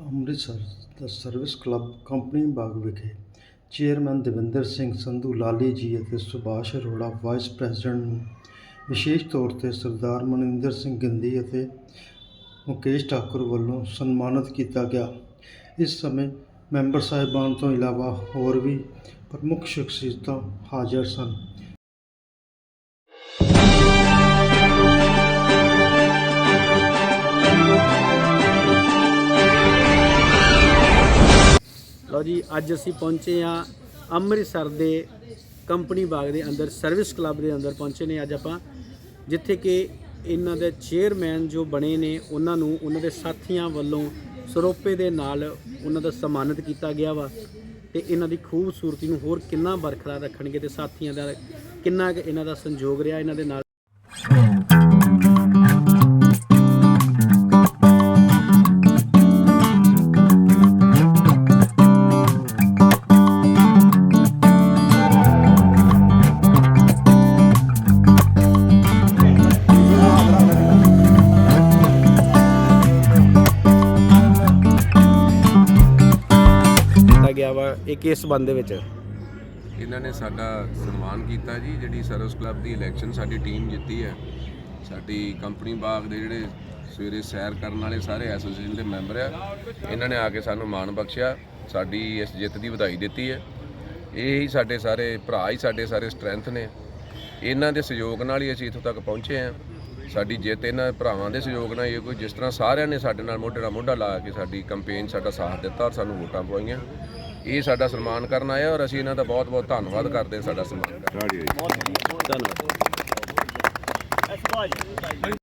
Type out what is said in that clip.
ਅੰਮ੍ਰਿਤਸਰ ਦਾ service club company Bagh ਵਿਖੇ chairman Davinder Singh Sandhu, Lali ji ਅਤੇ ਸੁਭਾਸ਼ ਅਰੋੜਾ ਵਾਈਸ ਪ੍ਰੈਜ਼ੀਡੈਂਟ ਨੂੰ ਵਿਸ਼ੇਸ਼ ਤੌਰ ਤੇ ਸਰਦਾਰ ਮਨਿੰਦਰ ਸਿੰਘ ਗਿੰਦੀ ਅਤੇ ਮੁਕੇਸ਼ ਠਾਕੁਰ ਵੱਲੋਂ ਸਨਮਾਨਿਤ ਕੀਤਾ ਗਿਆ। ਇਸ ਸਮੇਂ ਮੈਂਬਰ ਸਾਹਿਬਾਨ ਤੋਂ ਇਲਾਵਾ ਹੋਰ ਵੀ ਪ੍ਰਮੁੱਖ ਸ਼ਖਸੀਅਤਾਂ ਹਾਜ਼ਰ ਸਨ। ਲਓ ਜੀ, ਅੱਜ ਅਸੀਂ ਪਹੁੰਚੇ ਆ ਅੰਮ੍ਰਿਤਸਰ ਦੇ ਕੰਪਨੀ ਬਾਗ ਦੇ ਅੰਦਰ ਸਰਵਿਸ ਕਲੱਬ ਦੇ ਅੰਦਰ ਪਹੁੰਚੇ ਨੇ ਅੱਜ ਆਪਾਂ, ਜਿੱਥੇ ਕਿ ਇਹਨਾਂ ਦੇ ਚੇਅਰਮੈਨ ਜੋ ਬਣੇ ਨੇ, ਉਹਨਾਂ ਨੂੰ, ਉਹਨਾਂ ਦੇ ਸਾਥੀਆਂ ਵੱਲੋਂ ਸਰੋਪੇ ਦੇ ਨਾਲ ਉਹਨਾਂ ਦਾ ਸਨਮਾਨਿਤ ਕੀਤਾ ਗਿਆ ਵਾ ਤੇ ਇਹਨਾਂ ਦੀ ਖੂਬਸੂਰਤੀ ਨੂੰ ਹੋਰ ਕਿੰਨਾ ਬਰਕਰਾਰ ਰੱਖਣਗੇ ਤੇ ਸਾਥੀਆਂ ਦਾ ਕਿੰਨਾ ਕੁ ਇਹਨਾਂ ਦਾ ਸੰਯੋਗ ਰਿਹਾ ਇਹਨਾਂ ਦੇ ਨਾਲ। ਗਿਆ ਵਾ ਇਹ ਕਿਸ ਸੰਬੰਧ ਦੇ ਵਿੱਚ? ਇਹਨਾਂ ਨੇ ਸਾਡਾ ਸਨਮਾਨ ਕੀਤਾ ਜੀ, ਜਿਹੜੀ ਸਰਵਿਸ ਕਲੱਬ ਦੀ ਇਲੈਕਸ਼ਨ ਸਾਡੀ ਟੀਮ ਜਿੱਤੀ ਹੈ। ਸਾਡੀ ਕੰਪਨੀ ਬਾਗ ਦੇ ਜਿਹੜੇ ਸਵੇਰੇ ਸੈਰ ਕਰਨ ਵਾਲੇ ਸਾਰੇ ਐਸੋਸੀਏਸ਼ਨ ਦੇ ਮੈਂਬਰ ਆ, ਇਹਨਾਂ ਨੇ ਆ ਕੇ ਸਾਨੂੰ ਮਾਣ ਬਖਸ਼ਿਆ। ਸਾਡੀ ਇਸ ਜਿੱਤ ਦੀ ਵਧਾਈ ਦਿੱਤੀ ਹੈ। ਇਹ ਹੀ ਸਾਡੇ ਸਾਰੇ ਭਰਾ ਹੀ ਸਾਡੇ ਸਾਰੇ ਸਟਰੈਂਥ ਨੇ। ਇਹਨਾਂ ਦੇ ਸਹਿਯੋਗ ਨਾਲ ਹੀ ਅਸੀਂ ਇੱਥੋਂ ਤੱਕ ਪਹੁੰਚੇ ਹਾਂ। ਸਾਡੀ ਜਿੱਤ ਇਹਨਾਂ ਭਰਾਵਾਂ ਦੇ ਸਹਿਯੋਗ ਨਾਲ ਹੀ ਕੋਈ ਜਿਸ ਤਰ੍ਹਾਂ ਸਾਰਿਆਂ ਨੇ ਸਾਡੇ ਨਾਲ ਮੋਢੇ ਨਾਲ ਮੋਢਾ ਲਾ ਕੇ ਸਾਡੀ ਕੈਂਪੇਨ ਸਾਡਾ ਸਾਥ ਦਿੱਤਾ ਔਰ ਸਾਨੂੰ ਵੋਟਾਂ ਪਵਾਈਆਂ। ਇਹ ਸਾਡਾ ਸਨਮਾਨ ਕਰਨ ਆਇਆ ਔਰ ਅਸੀਂ ਇਹਨਾਂ ਦਾ ਬਹੁਤ ਬਹੁਤ ਧੰਨਵਾਦ ਕਰਦੇ ਹਾਂ ਸਾਡਾ ਸਨਮਾਨ ਕਰਨ। ਧੰਨਵਾਦ।